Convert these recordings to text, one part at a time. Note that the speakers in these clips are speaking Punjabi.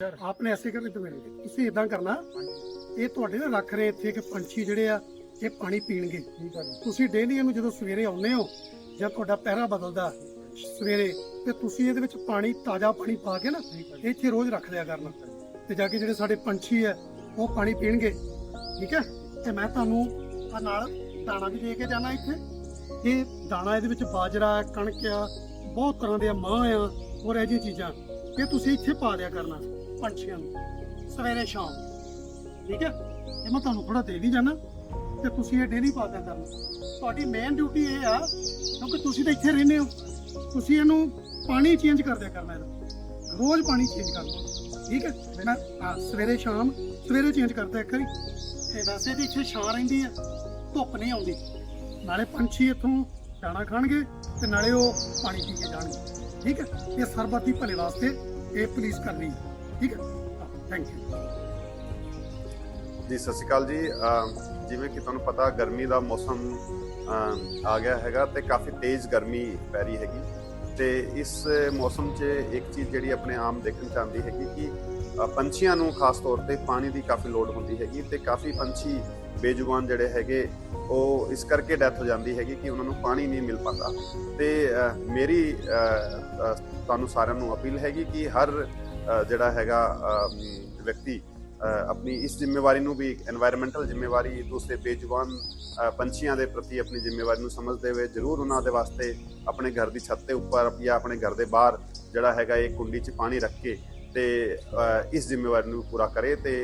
ਆਪਨੇ ਐਸੇ ਤੇ ਮਿਲਣਗੇ ਤੁਸੀਂ ਇਦਾਂ ਕਰਨਾ ਇਹ ਤੁਹਾਡੇ ਨਾ ਰੱਖ ਰਹੇ ਇੱਥੇ ਕਿ ਪੰਛੀ ਜਿਹੜੇ ਆ ਇਹ ਪਾਣੀ ਪੀਣਗੇ। ਜੀ। ਤੁਸੀਂ ਡੇਲੀ ਇਹਨੂੰ ਜਦੋਂ ਸਵੇਰੇ ਆਉਂਦੇ ਹੋ ਜਾਂ ਤੁਹਾਡਾ ਪਹਿਰਾ ਬਦਲਦਾ ਸਵੇਰੇ ਤੇ ਤੁਸੀਂ ਇਹਦੇ ਵਿੱਚ ਪਾਣੀ ਤਾਜ਼ਾ ਪਾਣੀ ਪਾ ਕੇ ਨਾ ਜੀ। ਇੱਥੇ ਰੋਜ਼ ਰੱਖ ਲਿਆ ਕਰਨਾ। ਤੇ ਜਾ ਕੇ ਜਿਹੜੇ ਸਾਡੇ ਪੰਛੀ ਆ ਉਹ ਪਾਣੀ ਪੀਣਗੇ। ਠੀਕ ਹੈ ਤੇ ਮੈਂ ਤੁਹਾਨੂੰ ਆ ਨਾਲ ਦਾਣਾ ਵੀ ਦੇ ਕੇ ਜਾਣਾ ਇੱਥੇ। ਇਹ ਦਾਣਾ ਇਹਦੇ ਵਿੱਚ ਬਾਜਰਾ ਕਣਕ ਆ ਬਹੁਤ ਤਰ੍ਹਾਂ ਦੇ ਮਾਂ ਆ ਹੋਰ ਇਹ ਜਿਹੀਆਂ ਚੀਜ਼ਾਂ। ਇਹ ਤੁਸੀਂ ਇੱਥੇ ਪਾ ਦਿਆ ਕਰਨਾ। ਪੰਛੀਆਂ ਨੂੰ ਸਵੇਰੇ ਸ਼ਾਮ ਠੀਕ ਹੈ? ਇਹ ਮੈਂ ਤੁਹਾਨੂੰ ਥੋੜਾ ਦੇ ਵੀ ਜਾਣਾ ਤੇ ਤੁਸੀਂ ਇਹ ਡੇਲੀ ਪਾ ਦਿਆ ਕਰਨਾ। ਤੁਹਾਡੀ ਮੇਨ ਡਿਊਟੀ ਇਹ ਆ ਕਿਉਂਕਿ ਤੁਸੀਂ ਤਾਂ ਇੱਥੇ ਰਹਿੰਦੇ ਹੋ। ਤੁਸੀਂ ਇਹਨੂੰ ਪਾਣੀ ਚੇਂਜ ਕਰ ਦਿਆ ਕਰਨਾ ਇਹਦਾ। ਰੋਜ਼ ਪਾਣੀ ਚੇਂਜ ਕਰ ਕਰਨਾ ਠੀਕ ਹੈ? ਮੈਂ ਹਾਂ, ਸਵੇਰੇ ਸ਼ਾਮ ਸਵੇਰੇ ਚੇਂਜ ਕਰਦਾ ਇੱਕ ਵਾਰੀ ਤੇ ਵੈਸੇ ਵੀ ਇੱਥੇ ਛਾਂ ਰਹਿੰਦੀ ਆ ਧੁੱਪ ਨਹੀਂ ਆਉਂਦੀ। ਨਾਲੇ ਪੰਛੀ ਇੱਥੋਂ ਦਾਣਾ ਖਾਣਗੇ ਤੇ ਨਾਲੇ ਉਹ ਪਾਣੀ ਪੀ ਕੇ ਜਾਣਗੇ। ਠੀਕ ਹੈ? ਇਹ ਸਰਬੱਤ ਦੀ ਭਲੇ ਵਾਸਤੇ ਇਹ ਪੁਲਿਸ ਕਰਨੀ ਹੈ। ਠੀਕ ਹੈ। ਥੈਂਕ ਯੂ ਜੀ ਸਤਿ ਸ਼੍ਰੀ ਅਕਾਲ ਜੀ। ਅਮ ਜਿਵੇਂ ਕਿ ਤੁਹਾਨੂੰ ਪਤਾ ਗਰਮੀ ਦਾ ਮੌਸਮ ਅਮ ਆ ਗਿਆ ਹੈਗਾ ਤੇ ਕਾਫੀ ਤੇਜ਼ ਗਰਮੀ ਪੈ ਰਹੀ ਹੈਗੀ। ਤੇ ਇਸ ਮੌਸਮ 'ਚ ਇੱਕ ਚੀਜ਼ ਜਿਹੜੀ ਆਪਣੇ ਆਮ ਦੇਖਣ ਚ ਆਉਂਦੀ ਹੈਗੀ ਕਿ ਅ, ਪੰਛੀਆਂ ਨੂੰ ਖਾਸ ਤੌਰ ਤੇ ਪਾਣੀ ਦੀ ਕਾਫੀ ਲੋੜ ਹੁੰਦੀ ਹੈਗੀ ਤੇ ਕਾਫੀ ਪੰਛੀ ਬੇਜੁਬਾਨ ਜਿਹੜੇ ਹੈਗੇ ਉਹ ਇਸ ਕਰਕੇ ਡੈਥ ਹੋ ਜਾਂਦੀ ਹੈਗੀ ਕਿ ਉਹਨਾਂ ਨੂੰ ਪਾਣੀ ਨਹੀਂ ਮਿਲ ਪਾਉਂਦਾ। ਤੇ ਅ, ਮੇਰੀ ਅ, ਅ, ਤੁਹਾਨੂੰ ਸਾਰਿਆਂ ਨੂੰ ਅਪੀਲ ਹੈਗੀ ਕਿ ਹਰ ਜਿਹੜਾ ਹੈਗਾ ਵਿਅਕਤੀ ਆਪਣੀ ਇਸ ਜ਼ਿੰਮੇਵਾਰੀ ਨੂੰ ਵੀ ਇੱਕ ਜ਼ਿੰਮੇਵਾਰੀ, ਦੂਸਰੇ ਬੇਜੁਬਾਨ ਪੰਛੀਆਂ ਦੇ ਪ੍ਰਤੀ ਆਪਣੀ ਜ਼ਿੰਮੇਵਾਰੀ ਨੂੰ ਸਮਝਦੇ ਹੋਏ ਜ਼ਰੂਰ ਉਹਨਾਂ ਦੇ ਵਾਸਤੇ ਆਪਣੇ ਘਰ ਦੀ ਛੱਤ ਦੇ ਉੱਪਰ ਜਾਂ ਆਪਣੇ ਘਰ ਦੇ ਬਾਹਰ ਜਿਹੜਾ ਹੈਗਾ ਇਹ ਕੁੰਡੀ 'ਚ ਪਾਣੀ ਰੱਖ ਕੇ ਤੇ ਇਸ ਜ਼ਿੰਮੇਵਾਰੀ ਨੂੰ ਪੂਰਾ ਕਰੇ ਤੇ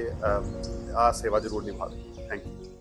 ਆ ਸੇਵਾ ਜ਼ਰੂਰ ਨਿਭਾਵੇ। Thank you